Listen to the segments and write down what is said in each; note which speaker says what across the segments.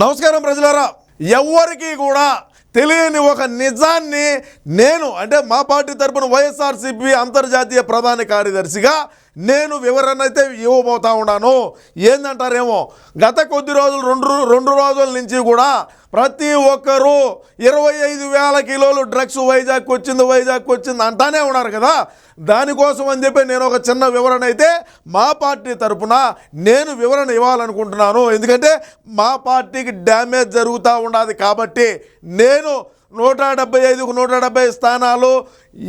Speaker 1: నమస్కారం ప్రజలారా. ఎవరికి కూడా తెలియని ఒక నిజాన్ని నేను అంటే మా పార్టీ తరపున వైఎస్ఆర్సీపీ అంతర్జాతీయ ప్రధాన కార్యదర్శిగా నేను వివరణ అయితే ఇవ్వబోతా ఉన్నాను. ఏందంటారేమో గత కొద్ది రోజులు రెండు రెండు రోజుల నుంచి కూడా ప్రతి ఒక్కరూ ఇరవై ఐదు వేల కిలోలు డ్రగ్స్ వైజాగ్ వచ్చింది వైజాగ్ వచ్చింది అంటానే ఉన్నారు కదా. దానికోసం అని చెప్పి నేను ఒక చిన్న వివరణ అయితే మా పార్టీ తరపున నేను వివరణ ఇవ్వాలనుకుంటున్నాను. ఎందుకంటే మా పార్టీకి డ్యామేజ్ జరుగుతూ ఉన్నది కాబట్టి నేను నూట డెబ్బై ఐదుకు నూట డెబ్బై స్థానాలు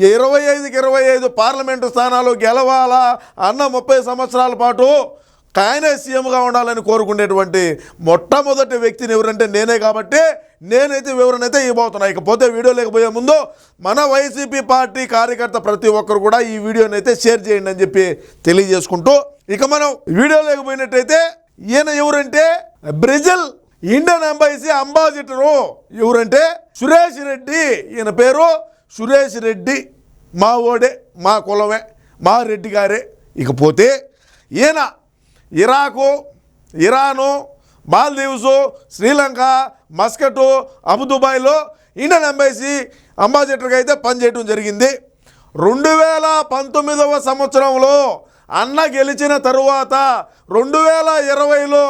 Speaker 1: ఇరవై ఐదుకి ఇరవై ఐదు పార్లమెంటు స్థానాలు గెలవాలా అన్న ముప్పై సంవత్సరాల పాటు ఆయనే సీఎంగా ఉండాలని కోరుకునేటువంటి మొట్టమొదటి వ్యక్తిని ఎవరంటే నేనే కాబట్టి నేనైతే వివరణ అయితే ఇవ్వబోతున్నా. ఇకపోతే వీడియో లేకపోయే ముందు మన వైసీపీ పార్టీ కార్యకర్త ప్రతి ఒక్కరు కూడా ఈ వీడియోని అయితే షేర్ చేయండి అని చెప్పి తెలియజేసుకుంటూ ఇక మనం వీడియో లేకపోయినట్టయితే ఈయన ఎవరంటే బ్రెజిల్ ఇండియన్ ఎంబైసీ అంబాసిడరు ఎవరంటే సురేష్ రెడ్డి ఈయన పేరు సురేష్ రెడ్డి. మా ఓడే మా కులమే మా రెడ్డి గారే. ఇకపోతే ఈయన Iraq Iran Maldives Sri Lanka Muscat అబుదుబాయ్లో Indian embassy అంబాసిడర్గా అయితే పనిచేయడం జరిగింది. రెండు వేల పంతొమ్మిదవ సంవత్సరంలో అన్న గెలిచిన తరువాత రెండు వేల ఇరవైలో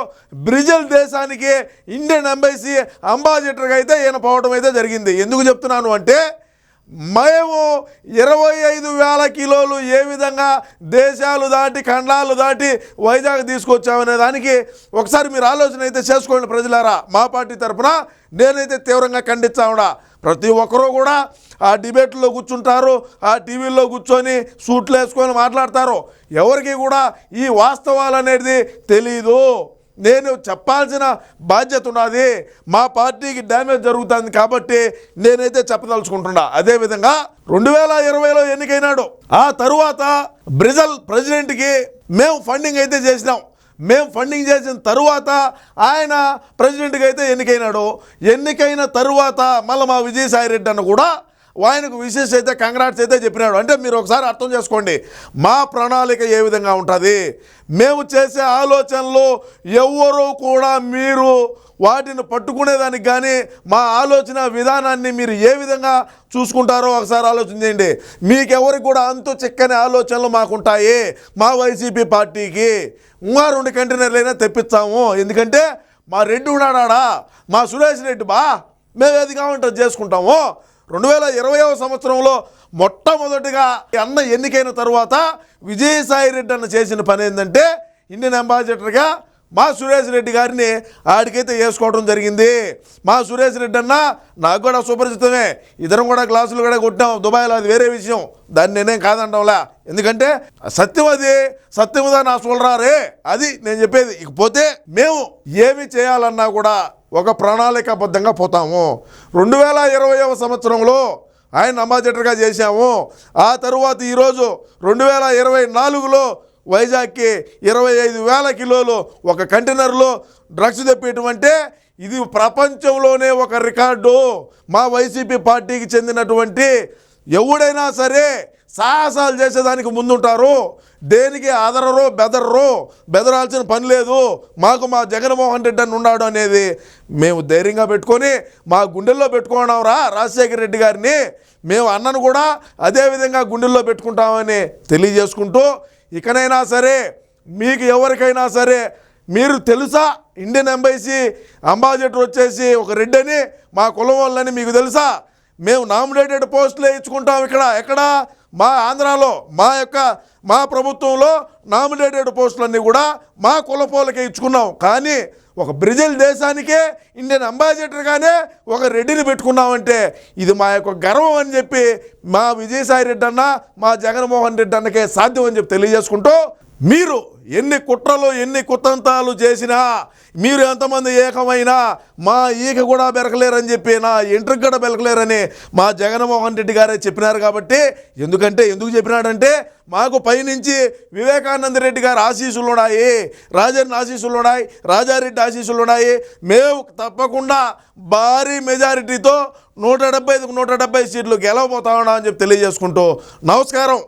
Speaker 1: బ్రెజిల్ దేశానికి ఇండియన్ ఎంబైసీ అంబాసిడర్గా అయితే ఈయన పోవడం అయితే జరిగింది. ఎందుకు చెప్తున్నాను అంటే మేము ఇరవై ఐదు వేల కిలోలు ఏ విధంగా దేశాలు దాటి ఖండాలు దాటి వైజాగ్ తీసుకొచ్చామనే దానికి ఒకసారి మీరు ఆలోచన అయితే చేసుకోండి ప్రజలారా. మా పార్టీ తరఫున నేనైతే తీవ్రంగా ఖండిస్తామడా ప్రతి ఒక్కరూ కూడా ఆ డిబేట్లో కూర్చుంటారు ఆ టీవీల్లో కూర్చొని సూట్లు వేసుకొని మాట్లాడతారు. ఎవరికి కూడా ఈ వాస్తవాలు అనేది తెలీదు. నేను చెప్పాల్సిన బాధ్యత ఉన్నది మా పార్టీకి డ్యామేజ్ జరుగుతుంది కాబట్టి నేనైతే చెప్పదలుచుకుంటున్నా. అదేవిధంగా రెండు వేల ఇరవైలో ఎన్నికైనాడు ఆ తరువాత బ్రెజిల్ ప్రెసిడెంట్కి మేము ఫండింగ్ అయితే చేసినాం. మేము ఫండింగ్ చేసిన తరువాత ఆయన ప్రెసిడెంట్గా అయితే ఎన్నికైనాడు ఎన్నికైన తరువాత మళ్ళీ మా విజయసాయి రెడ్డి అన్న కూడా ఆయనకు విశేష అయితే కంగ్రాట్స్ అయితే చెప్పినాడు. అంటే మీరు ఒకసారి అర్థం చేసుకోండి మా ప్రణాళిక ఏ విధంగా ఉంటుంది? మేము చేసే ఆలోచనలు ఎవ్వరూ కూడా మీరు వాటిని పట్టుకునేదానికి కానీ మా ఆలోచన విధానాన్ని మీరు ఏ విధంగా చూసుకుంటారో ఒకసారి ఆలోచన చేయండి. మీకెవరికి కూడా అంతు చిక్కని ఆలోచనలు మాకుంటాయి మా వైసీపీ పార్టీకి. ఇంకా రెండు కంటైనర్లైనా తెప్పిస్తాము. ఎందుకంటే మా రెడ్డి ఉన్నాడా మా సురేష్ రెడ్డి బా? మేము ఏది కావాలంటే చేసుకుంటాము. రెండు వేల ఇరవైవ సంవత్సరంలో మొట్టమొదటిగా అన్న ఎన్నికైన తర్వాత విజయసాయి రెడ్డి అన్న చేసిన పని ఏంటంటే ఇండియన్ అంబాసిడర్గా మా సురేష్ రెడ్డి గారిని ఆడికైతే వేసుకోవడం జరిగింది. మా సురేష్ రెడ్డి అన్న నాకు కూడా సుపరిచితమే ఇద్దరం కూడా క్లాసులు కూడా కొట్టాం. దుబాయ్లో అది వేరే విషయం. దాన్ని నేనేం కాదంటాంలా. ఎందుకంటే సత్యం అది. సత్యముదా నా చూడరారే అది నేను చెప్పేది. ఇకపోతే మేము ఏమి చేయాలన్నా కూడా ఒక ప్రణాళికాబద్ధంగా పోతాము. రెండు వేల ఇరవైవ సంవత్సరంలో ఆయన అంబాసిడర్గా చేశాము. ఆ తరువాత ఈరోజు రెండు వేల ఇరవై నాలుగులో వైజాగ్కి ఇరవై ఐదు వేల కిలోలు ఒక కంటైనర్లో డ్రగ్స్ తెప్పేయటం అంటే ఇది ప్రపంచంలోనే ఒక రికార్డు. మా వైసీపీ పార్టీకి చెందినటువంటి ఎవడైనా సరే సాహసాలు చేసేదానికి ముందుంటారు. దేనికి అదరరు బెదరరు బెదరాల్సిన పని లేదు. మాకు మా జగన్మోహన్ రెడ్డి అని ఉన్నాడు అనేది మేము ధైర్యంగా పెట్టుకొని మా గుండెల్లో పెట్టుకున్నాం రా రాజశేఖర రెడ్డి గారిని. మేము అన్నను కూడా అదేవిధంగా గుండెల్లో పెట్టుకుంటామని తెలియజేసుకుంటూ ఇకనైనా సరే మీకు ఎవరికైనా సరే మీరు తెలుసా? ఇండియన్ ఎంబైసీ అంబాసిడర్ వచ్చేసి ఒక రెడ్డి అని మా కులం వాళ్ళని మీకు తెలుసా? మేము నామినేటెడ్ పోస్టులే ఇచ్చుకుంటాం ఇక్కడ. ఎక్కడ? మా ఆంధ్రాలో. మా యొక్క మా ప్రభుత్వంలో నామినేటెడ్ పోస్టులన్నీ కూడా మా కులపోలకే ఇచ్చుకున్నాం. కానీ ఒక బ్రెజిల్ దేశానికే ఇండియన్ అంబాసిడర్గానే ఒక రెడ్డిని పెట్టుకున్నామంటే ఇది మా యొక్క గర్వం అని చెప్పి మా విజయసాయి రెడ్డి అన్న మా జగన్మోహన్ రెడ్డి అన్నకే సాధ్యం అని చెప్పి తెలియజేసుకుంటూ మీరు ఎన్ని కుట్రలు ఎన్ని కుతంతాలు చేసినా మీరు ఎంతమంది ఏకమైనా మా ఈక కూడా బెరకలేరని చెప్పి నా ఇంటికి కూడా బెరకలేరని మా జగన్మోహన్ రెడ్డి గారే చెప్పినారు కాబట్టి ఎందుకంటే ఎందుకు చెప్పినాడంటే మాకు పైనుంచి వివేకానంద రెడ్డి గారు ఆశీస్సులు ఉన్నాయి రాజన్ ఆశీస్సులు ఉన్నాయి రాజారెడ్డి ఆశీస్సులు ఉన్నాయి. మేము తప్పకుండా భారీ మెజారిటీతో నూట డెబ్బై ఐదుకు నూట డెబ్బై సీట్లు గెలవబోతా ఉన్నామని చెప్పి తెలియజేసుకుంటూ నమస్కారం.